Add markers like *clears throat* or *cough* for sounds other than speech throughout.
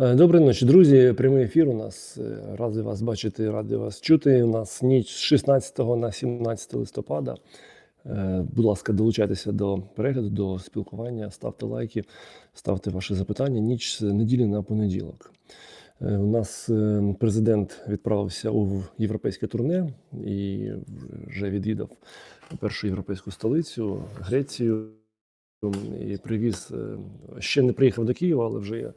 Е, Доброї ночі, друзі. Прямий ефір у нас. Е, Радий вас бачити, радий вас чути. У нас ніч з 16 на 17 листопада. Е, Будь ласка, долучайтеся до перегляду, до спілкування, ставте лайки, ставте ваші запитання. Ніч з неділі на понеділок. У нас президент відправився у європейське турне і вже відвідав першу європейську столицю Грецію. І привіз е, ще не приїхав до Києва, але вже є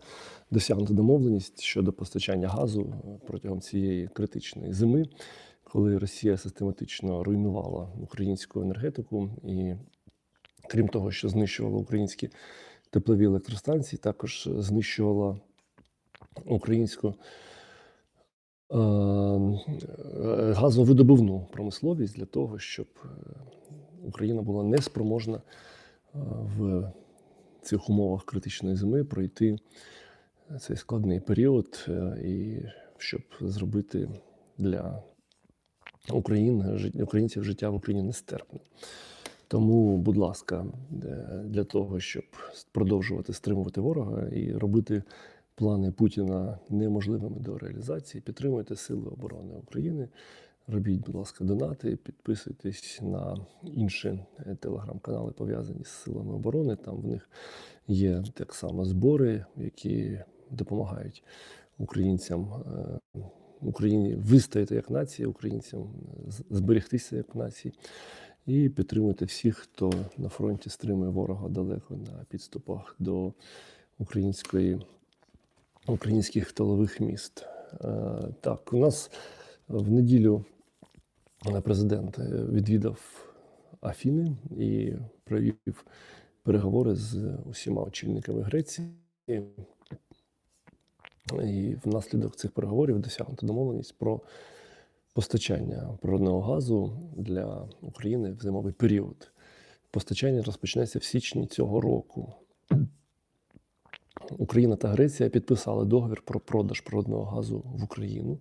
досягнута домовленість щодо постачання газу е, протягом цієї критичної зими, коли Росія систематично руйнувала українську енергетику і, крім того, що знищувала українські теплові електростанції, також знищувала українську е, газовидобувну промисловість для того, щоб Україна була неспроможна в цих умовах критичної зими пройти цей складний період, е, і щоб зробити для України, українців життя в Україні нестерпним. Тому, будь ласка, е, для того, щоб продовжувати стримувати ворога і робити плани Путіна неможливими до реалізації, підтримуйте Сили оборони України. Робіть, будь ласка, донати, підписуйтесь на інші е, телеграм-канали, пов'язані з силами оборони. Там в них є так само збори, які допомагають українцям е, Україні вистояти як нація, українцям е, зберегтися як нації. І підтримуйте всіх, хто на фронті стримує ворога далеко на підступах до української, українських тилових міст. Так, у нас в неділю президент е, відвідав Афіни і провів переговори з усіма очільниками Греції. І внаслідок цих переговорів досягнуто домовленість про постачання природного газу для України в зимовий період. Постачання розпочнеться в січні цього року. Україна та Греція підписали договір про продаж природного газу в Україну.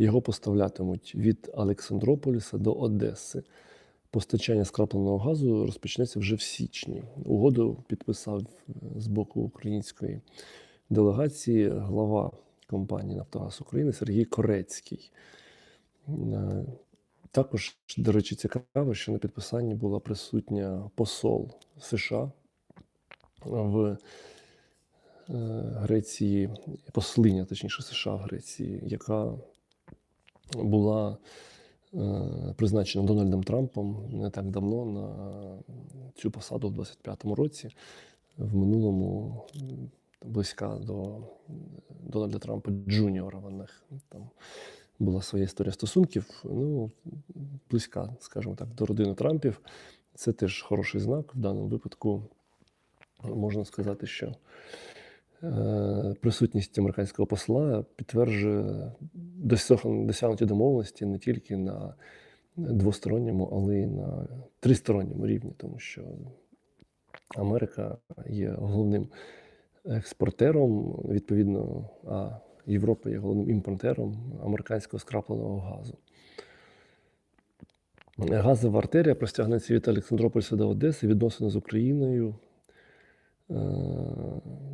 Його поставлятимуть від Олександрополіса до Одеси. Постачання скрапленого газу розпочнеться вже в січні. Угоду підписав е, з боку української делегації глава компанії Нафтогаз України Сергій Корецький. Е, Також, до речі, цікаво, що на підписанні була присутня посол США в е, Греції, послиня, точніше, США в Греції, яка була е, призначена Дональдом Трампом не так давно на цю посаду в 25-му році. В минулому близька до Дональда Трампа Джуніора. В них там була своя історія стосунків. Ну, близька, скажімо так, до родини Трампів. Це теж хороший знак. В даному випадку можна сказати, що присутність американського посла підтверджує досягнуті домовленості не тільки на двосторонньому, але й на тристоронньому рівні, тому що Америка є головним експортером, відповідно, а Європа є головним імпортером американського скрапленого газу. Газова артерія простягнеться від Олександрополіса до Одеси, відносини з Україною. Е,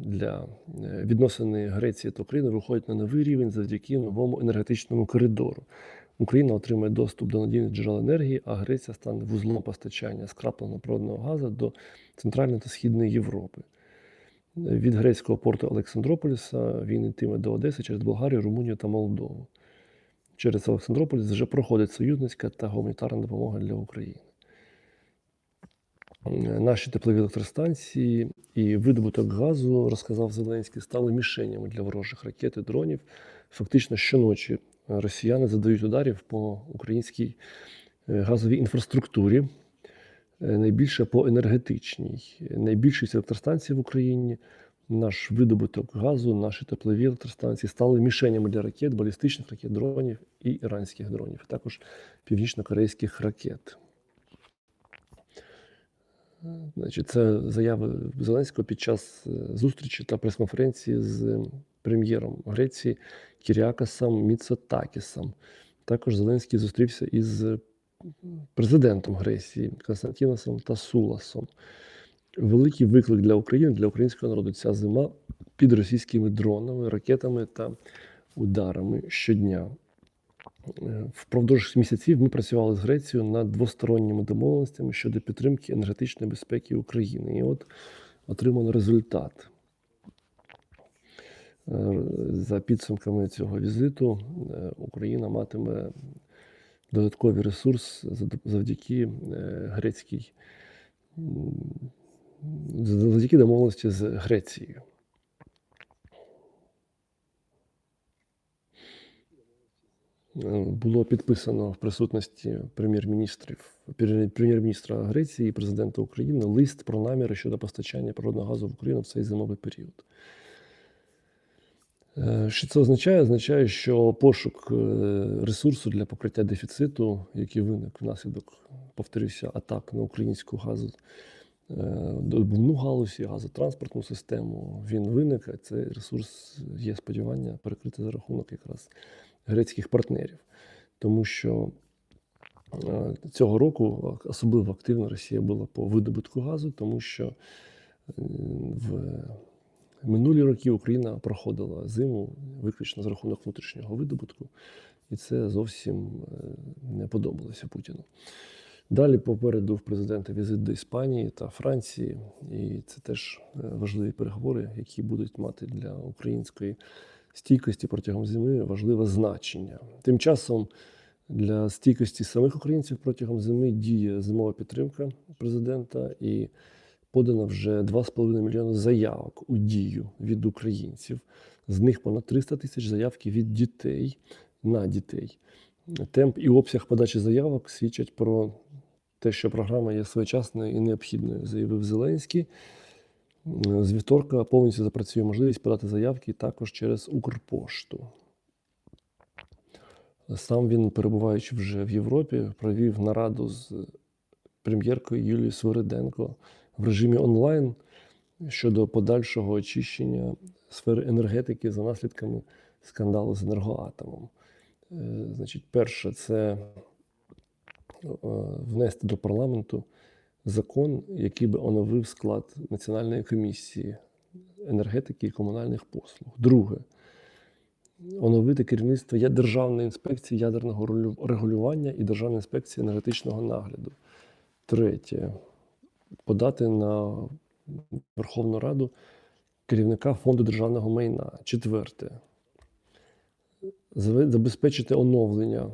Для е, відносини Греції та України виходять на новий рівень завдяки новому енергетичному коридору. Україна отримає доступ до надійних джерел енергії, а Греція стане вузлом постачання скрапленого природного газу до Центральної та Східної Європи. Від грецького порту Олександрополіса він йтиме до Одеси через Болгарію, Румунію та Молдову. Через Олександрополіс вже проходить союзницька та гуманітарна допомога для України. Наші теплові електростанції і видобуток газу, розказав Зеленський, стали мішенями для ворожих ракет і дронів. Фактично щоночі росіяни задають ударів по українській е, газовій інфраструктурі, е, найбільше по енергетичній. Найбільшість електростанцій в Україні, наш видобуток газу, наші теплові електростанції стали мішенями для ракет, балістичних ракет, дронів і іранських дронів, а також північно-корейських ракет. Значить, це заяви Зеленського під час е, зустрічі та прес-конференції з прем'єром Греції Кіріакасом Міцотакісом. Також Зеленський зустрівся із президентом Греції Константіносом Тасуласом. великий виклик для України, для українського народу. Ця зима під російськими дронами, ракетами та ударами щодня. Впродовж місяців ми працювали з Грецією над двосторонніми домовленостями щодо підтримки енергетичної безпеки України. І от отримано результат. Е, За підсумками цього візиту е, Україна матиме додатковий ресурс завдяки е, грецькій завдяки домовленості з Грецією. Було підписано в присутності прем'єр-міністрів прем'єр- прем'єр-міністра Греції і президента України лист про наміри щодо постачання природного газу в Україну в цей зимовий період. Е, Що це означає? Означає, що пошук е, ресурсу для покриття дефіциту, який виник внаслідок, повторюся, атак на українську газу, е, добувну галузь газотранспортну систему, він виник, а цей ресурс є сподівання перекрити за рахунок якраз грецьких партнерів. Тому що е, цього року особливо активно Росія була по видобутку газу, тому що е, в минулі роки Україна проходила зиму виключно за рахунок внутрішнього видобутку, і це зовсім е, не подобалося Путіну. Далі попереду в президента візит до Іспанії та Франції, і це теж важливі переговори, які будуть мати для української стійкості протягом зими важливе значення. Тим часом для стійкості самих українців протягом зими діє зимова підтримка президента і подано вже 2,5 мільйони заявок у дію від українців. З них понад 300 тисяч заявки від дітей на дітей. Темп і обсяг подачі заявок свідчать про те, що програма є своєчасною і необхідною, заявив Зеленський. З вівторка повністю запрацює можливість подати заявки також через Укрпошту. Сам він, перебуваючи вже в Європі, провів нараду з прем'єркою Юлією Свириденко в режимі онлайн щодо подальшого очищення сфери енергетики за наслідками скандалу з енергоатомом. Е, Значить, перше, це е, внести до парламенту закон, який би оновив склад Національної комісії енергетики і комунальних послуг. Друге, оновити керівництво Державної інспекції ядерного регулювання і Державної інспекції енергетичного нагляду. Третє, подати на Верховну Раду керівника фонду державного майна. Четверте, забезпечити оновлення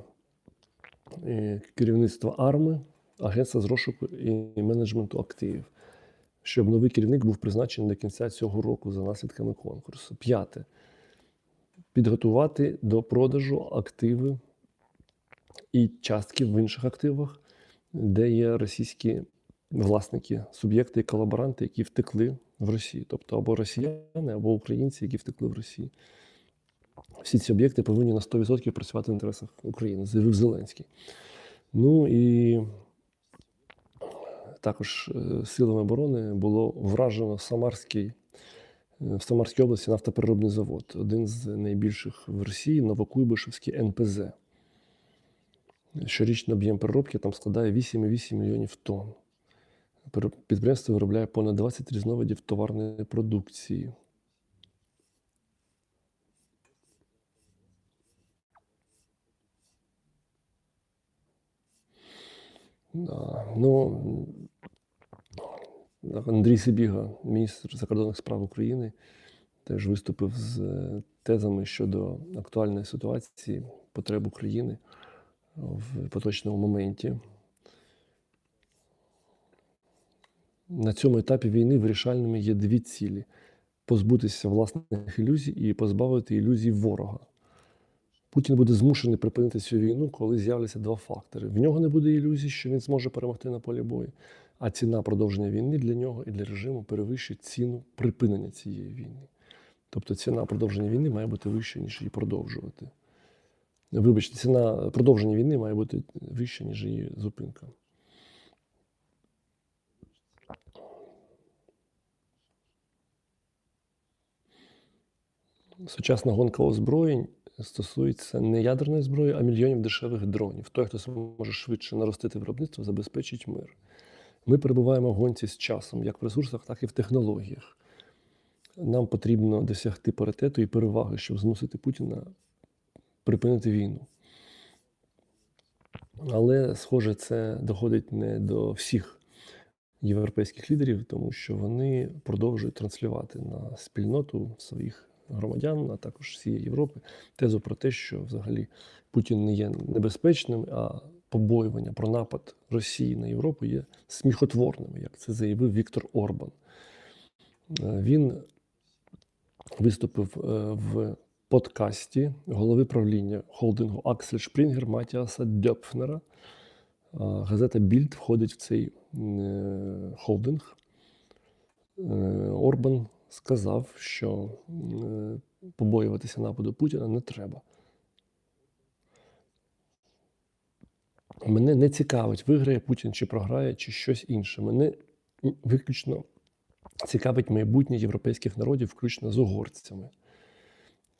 е, керівництва АРМи, Агентства з розшуку і менеджменту активів, щоб новий керівник був призначений до кінця цього року за наслідками конкурсу. П'яте. Підготувати до продажу активи і частки в інших активах, де є російські власники, суб'єкти і колаборанти, які втекли в Росію, тобто або росіяни, або українці, які втекли в Росію. Всі ці об'єкти повинні на 100% працювати в інтересах України, заявив Зеленський. Ну і також е, силами оборони було вражено Самарський, е, в Самарській області нафтопереробний завод, один з найбільших в Росії, Новокуйбишевський НПЗ. Щорічний об'єм переробки там складає 8,8 мільйонів тонн. Підприємство виробляє понад 20 різновидів товарної продукції. Да. Ну, Андрій Сибіга, міністр закордонних справ України, теж виступив з е, тезами щодо актуальної ситуації, потреб України в поточному моменті. На цьому етапі війни вирішальними є дві цілі: позбутися власних ілюзій і позбавити ілюзій ворога. Путін буде змушений припинити цю війну, коли з'являться два фактори. В нього не буде ілюзій, що він зможе перемогти на полі бою, а ціна продовження війни для нього і для режиму перевищить ціну припинення цієї війни. Тобто ціна продовження війни має бути вища, ніж її продовжувати. Вибачте, ціна продовження війни має бути вища, ніж її зупинка. Сучасна гонка озброєнь стосується не ядерної зброї, а мільйонів дешевих дронів. Той, хто зможе швидше наростити виробництво, забезпечить мир. Ми перебуваємо в гонці з часом, як в ресурсах, так і в технологіях. Нам потрібно досягти паритету і переваги, щоб змусити Путіна припинити війну. Але, схоже, це доходить не до всіх європейських лідерів, тому що вони продовжують транслювати на спільноту своїх громадян, а також всієї Європи, тезу про те, що взагалі Путін не є небезпечним, а побоювання про напад Росії на Європу є сміхотворними, як це заявив Віктор Орбан. Е, Він виступив е, в подкасті голови правління холдингу Аксель Шпрінгер Матіаса Дьопфнера. Газета Більд входить в цей е, холдинг. Е, Орбан сказав, що е, побоюватися нападу Путіна не треба. Мене не цікавить, виграє Путін чи програє, чи щось інше. Мене виключно цікавить майбутнє європейських народів, включно з угорцями.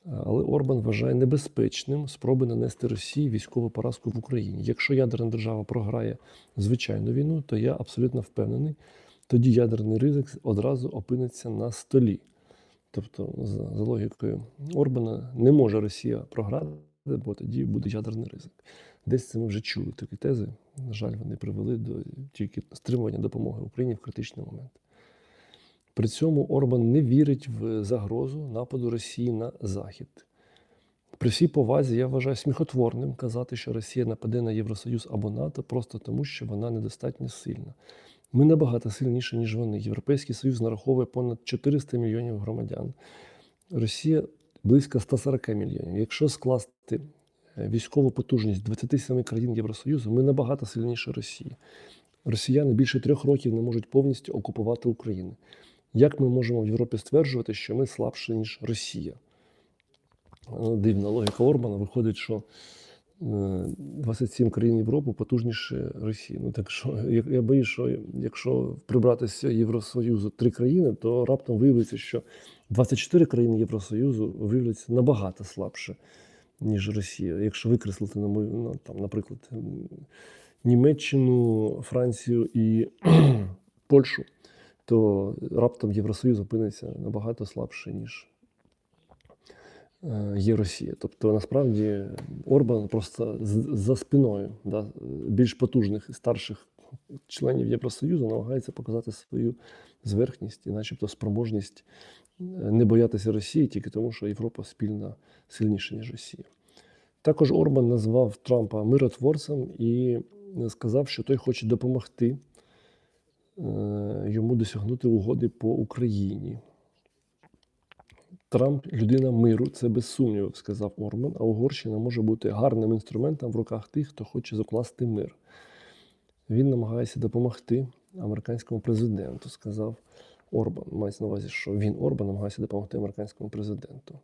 Але Орбан вважає небезпечним спроби нанести Росії військову поразку в Україні. Якщо ядерна держава програє звичайну війну, то я абсолютно впевнений, тоді ядерний ризик одразу опиниться на столі. Тобто, за, логікою Орбана, не може Росія програти, бо тоді буде ядерний ризик. Десь це ми вже чули такі тези. На жаль, вони привели до тільки стримування допомоги Україні в критичний момент. При цьому Орбан не вірить в загрозу нападу Росії на Захід. При всій повазі я вважаю сміхотворним казати, що Росія нападе на Євросоюз або НАТО просто тому, що вона недостатньо сильна. Ми набагато сильніші, ніж вони. Європейський Союз нараховує понад 400 мільйонів громадян. Росія близько 140 мільйонів. Якщо скласти військову потужність 27 країн Євросоюзу, ми набагато сильніші Росії. Росіяни більше трьох років не можуть повністю окупувати Україну. Як ми можемо в Європі стверджувати, що ми слабші, ніж Росія? Ну, Дивна логіка Орбана виходить, що е, 27 країн Європи потужніше Росії. Ну так що я боюсь, що якщо прибрати з Євросоюзу три країни, то раптом виявиться, що 24 країни Євросоюзу виявляться набагато слабше, ніж Росія. Якщо викреслити, на мою- ну, там, наприклад, Німеччину, Францію і *clears throat* Польщу, то раптом Євросоюз опиниться набагато слабше, ніж е, є Росія. Тобто, насправді, Орбан просто за спиною да, більш потужних і старших членів Євросоюзу намагається показати свою зверхність і, начебто, спроможність е, не боятися Росії тільки тому, що Європа спільна сильніша, ніж Росія. Також Орбан назвав Трампа миротворцем і сказав, що той хоче допомогти е, йому досягнути угоди по Україні. Трамп людина миру, це без сумніву, сказав Орбан, а Угорщина може бути гарним інструментом в руках тих, хто хоче закласти мир. Він намагається допомогти американському президенту, сказав Орбан. Мається на увазі, що він Орбан намагається допомогти американському президенту.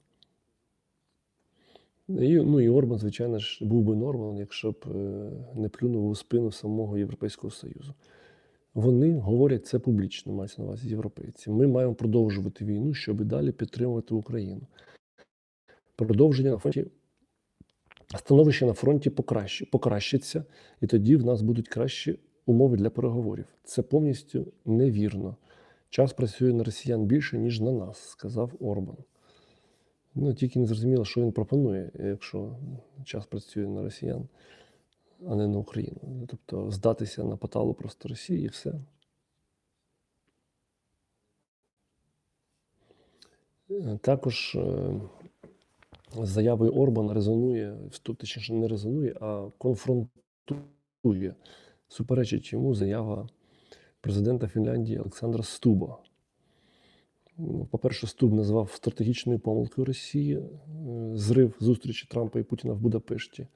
І, ну і Орбан, звичайно ж, був би Норман, якщо б е, не плюнув у спину самого Європейського Союзу. Вони говорять це публічно, мається на увазі європейці. Ми маємо продовжувати війну, щоб і далі підтримувати Україну. Продовження на фронті, становище на фронті покращ, покращиться, і тоді в нас будуть кращі умови для переговорів. Це повністю невірно. Час працює на росіян більше, ніж на нас, сказав Орбан. Ну, тільки не зрозуміло, що він пропонує, якщо час працює на росіян, а не на Україну. Ну, Тобто здатися на поталу просто Росії і все. Також е, з заявою Орбана резонує, точніше не резонує, а конфронтує, суперечить йому заява президента Фінляндії Олександра Стуба. Ну, По-перше, Стуб назвав стратегічною помилкою Росії е, зрив зустрічі Трампа і Путіна в Будапешті.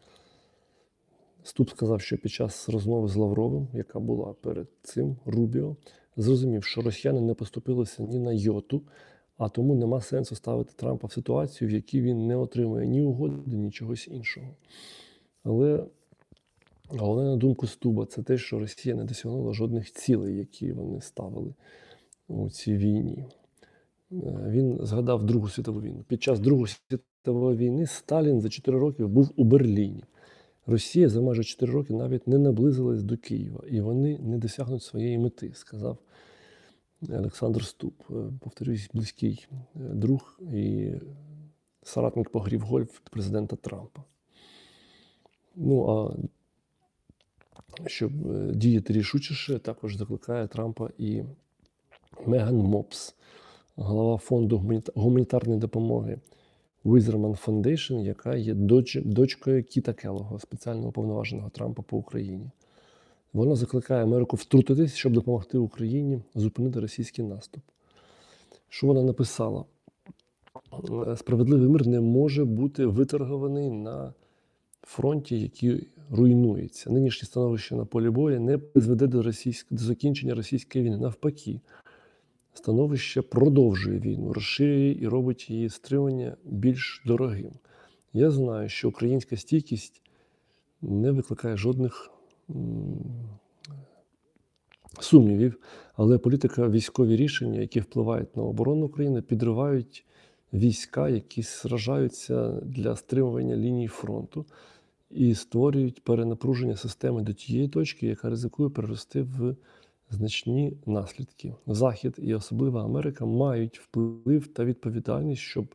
Стуб сказав, що під час розмови з Лавровим, яка була перед цим Рубіо, зрозумів, що росіяни не поступилися ні на йоту, а тому нема сенсу ставити Трампа в ситуацію, в якій він не отримує ні угоди, ні чогось іншого. Але головне, на думку Стуба, це те, що Росія не досягнула жодних цілей, які вони ставили у цій війні. Е, Він згадав Другу світову війну. Під час Другої світової війни Сталін за 4 роки був у Берліні. Росія за майже 4 роки навіть не наблизилась до Києва, і вони не досягнуть своєї мети, сказав Олександр Ступ. Е, Повторюсь, близький е, друг і соратник по грі в гольф президента Трампа. Ну а щоб е, діяти рішучіше, також закликає Трампа і Меган Мопс, голова фонду гуманітарної допомоги Wizerman Foundation, яка є доч, дочкою Кіта Келого, спеціального уповноваженого Трампа по Україні. Вона закликає Америку втрутитись, щоб допомогти Україні зупинити російський наступ. Що вона написала? Е, Справедливий мир не може бути виторгований на фронті, який руйнується. Нинішнє становище на полі бою не призведе до, російськ... до закінчення російської війни. Навпаки, становище продовжує війну, розширює і робить її стримання більш дорогим. Я знаю, що українська стійкість не викликає жодних сумнівів, але політика військові рішення, які впливають на оборону України, підривають війська, які сражаються для стримування лінії фронту і створюють перенапруження системи до тієї точки, яка ризикує перерости в значні наслідки. Захід і особливо Америка мають вплив та відповідальність, щоб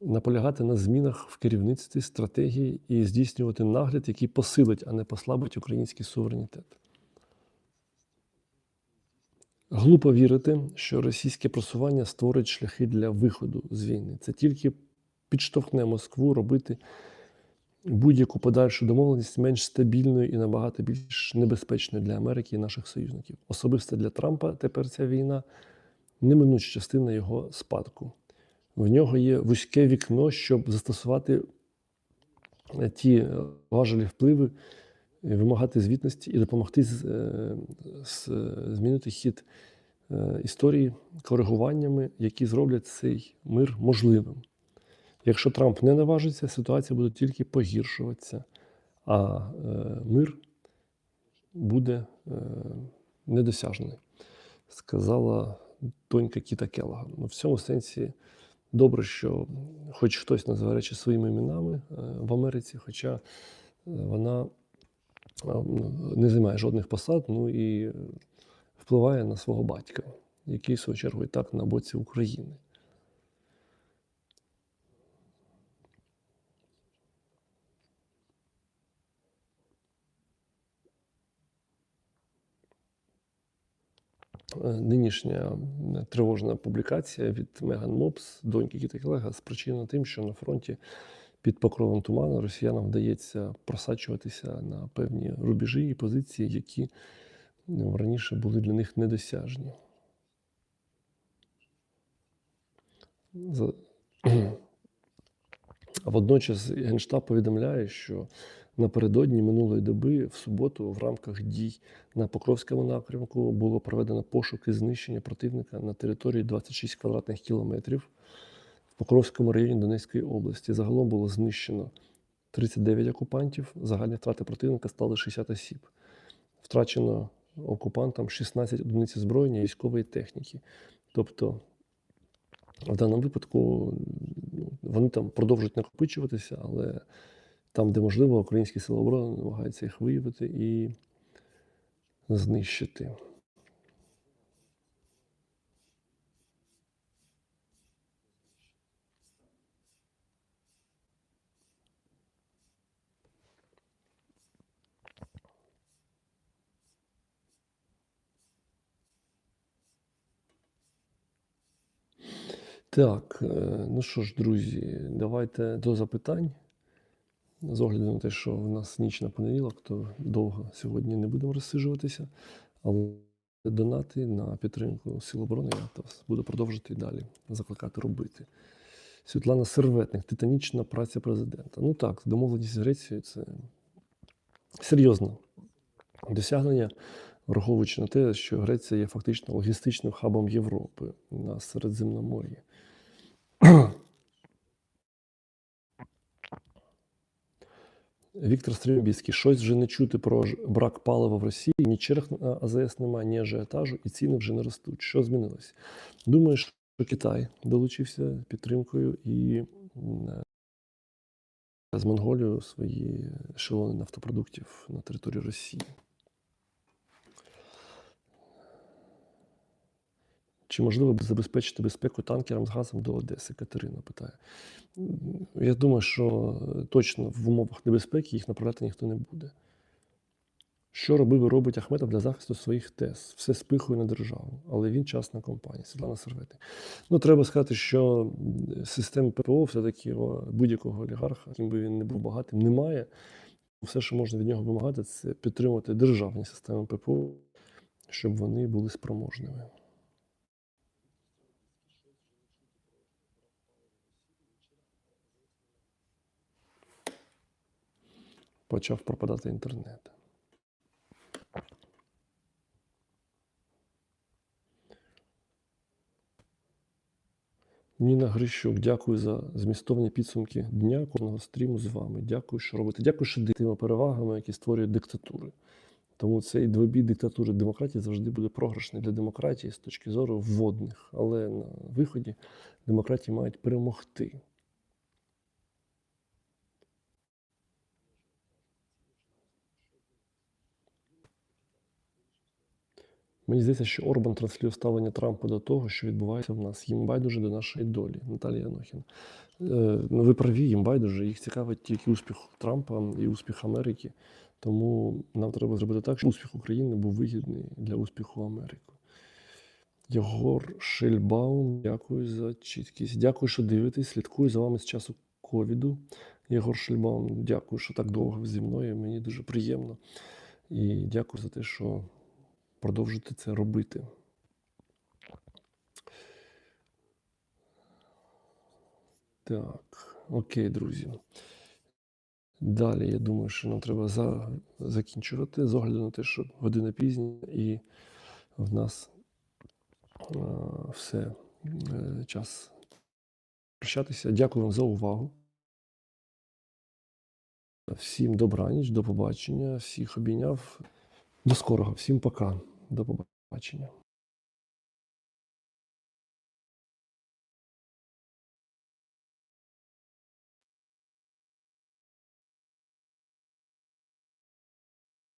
наполягати на змінах в керівництві стратегії і здійснювати нагляд, який посилить, а не послабить український суверенітет. Глупо вірити, що російське просування створить шляхи для виходу з війни. Це тільки підштовхне Москву робити будь-яку подальшу домовленість менш стабільною і набагато більш небезпечною для Америки і наших союзників. Особисто для Трампа тепер ця війна неминуча частина його спадку. В нього є вузьке вікно, щоб застосувати е, ті е, важелі впливи, вимагати звітності і допомогти з, е, з- змінити хід е, історії коригуваннями, які зроблять цей мир можливим. Якщо Трамп не наважиться, ситуація буде тільки погіршуватися, а е, мир буде е, недосяжний, сказала донька Кіта Келлога. Ну, в цьому сенсі добре, що хоч хтось називає речі своїми іменами е, в Америці, хоча е, вона е, не займає жодних посад, ну і впливає на свого батька, який, в свою чергу, і так на боці України. Нинішня тривожна публікація від Меган Мопс, доньки Кіта Келега, спричинена тим, що на фронті під покровом туману росіянам вдається просачуватися на певні рубежі і позиції, які ну, раніше були для них недосяжні. *clears throat* А водночас Генштаб повідомляє, що напередодні минулої доби, в суботу, в рамках дій на Покровському напрямку було проведено пошук і знищення противника на території 26 квадратних кілометрів в Покровському районі Донецької області. Загалом було знищено 39 окупантів. Загальні втрати противника стали 60 осіб. Втрачено окупантам 16 одиниць озброєння і військової техніки. Тобто, в даному випадку ну, вони там продовжують накопичуватися, але там, де можливо, українські сили оборони намагаються їх виявити і знищити. Так, е, ну що ж, друзі, давайте до запитань. З огляду на те, що в нас ніч на понеділок, то довго сьогодні не будемо розсиджуватися. Але донати на підтримку Сил оборони я буду продовжити і далі закликати робити. Світлана Серветник, титанічна праця президента. Ну так, домовленість з Грецією це серйозне досягнення, враховуючи на те, що Греція є фактично логістичним хабом Європи на Середземномор'ї. Віктор Стрімбійський, щось вже не чути про брак палива в Росії, ні черг на АЗС немає, ні ажіотажу, і ціни вже не ростуть. Що змінилось? Думаю, що Китай долучився підтримкою і м, з Монголією свої ешелони нафтопродуктів на території Росії. Чи можливо забезпечити безпеку танкерам з газом до Одеси? Катерина питає. Я думаю, що е, точно в умовах небезпеки їх направляти ніхто не буде. Що робив і робить Ахметов для захисту своїх тез? Все спихує на державу, але він частна компанія. Світлана Сервети. Ну, треба сказати, що системи ППО все-таки будь-якого олігарха, яким би він не був багатим, немає. Все, що можна від нього вимагати, це підтримувати державні системи ППО, щоб вони були спроможними. Почав пропадати інтернет. Ніна Грищук, дякую за змістовні підсумки дня кожного стріму з вами. Дякую, що робите. Дякую, що тими перевагами, які створюють диктатури. Тому цей двобій диктатури демократії завжди буде програшний для демократії з точки зору вводних. Але на виході демократії мають перемогти. Мені здається, що Орбан транслює ставлення Трампа до того, що відбувається в нас. Їм байдуже до нашої долі. Наталія Янохін. Е, ну, ви праві, їм байдуже. Їх цікавить тільки успіх Трампа і успіх Америки. Тому нам треба зробити так, щоб успіх України був вигідний для успіху Америки. Єгор Шельбаум, дякую за чіткість. Дякую, що дивитесь. Слідкую за вами з часу ковіду. Єгор Шельбаум, дякую, що так довго зі мною. Мені дуже приємно. І дякую за те, що продовжуєте це робити. Так, окей, друзі. Далі, я думаю, що нам треба за, закінчувати з огляду на те, що година пізня, і в нас а, все е, час прощатися. Дякую вам за увагу. Всім добраніч, до побачення, всіх обійняв. До скорого, всім пока, до побачення.